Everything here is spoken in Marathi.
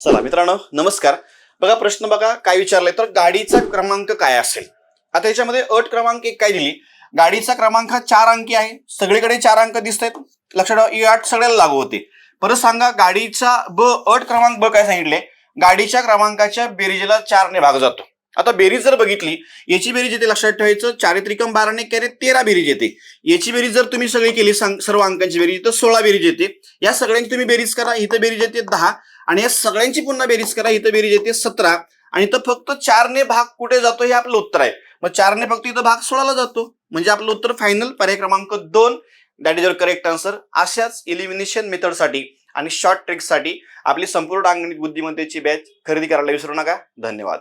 चला मित्रांनो नमस्कार. बघा प्रश्न बघा काय विचारलाय? तर गाडीचा क्रमांक काय असेल? आता याच्यामध्ये अट क्रमांक एक काय दिली? गाडीचा क्रमांक हा चार अंकी आहे. सगळीकडे चार अंक दिसत आहेत लक्षात ठेवा ही अट सगळ्याला लागू होते. परत सांगा गाडीचा ब अट क्रमांक ब काय सांगितले? गाडीच्या क्रमांकाच्या बेरीजला चारने भाग जातो. आता बेरीज जर बघितली याची बेरीज येते लक्षात ठेवायचं चारित्रिकम बाराने कॅरे तेरा बेरीज येते. याची बेरीज जर तुम्ही सगळी केली सर्व अंकांची बेरीज तर सोळा बेरीज येते. या सगळ्यांची तुम्ही बेरीज करा इथं बेरीज येते दहा. आणि या सगळ्यांची पुन्हा बेरीज करा इथं बेरीज येते सतरा. आणि इथं फक्त चारने भाग कुठे जातो हे आपलं उत्तर आहे. मग चारने फक्त इथं भाग सोळाला जातो. म्हणजे आपलं उत्तर फायनल पर्याय क्रमांक दोन. That is your correct answer अशाच इलिमिनेशन मेथडसाठी आणि शॉर्ट ट्रिकसाठी आपली संपूर्ण अंगणित बुद्धिमत्तेची बॅच खरेदी करायला विसरू नका. धन्यवाद.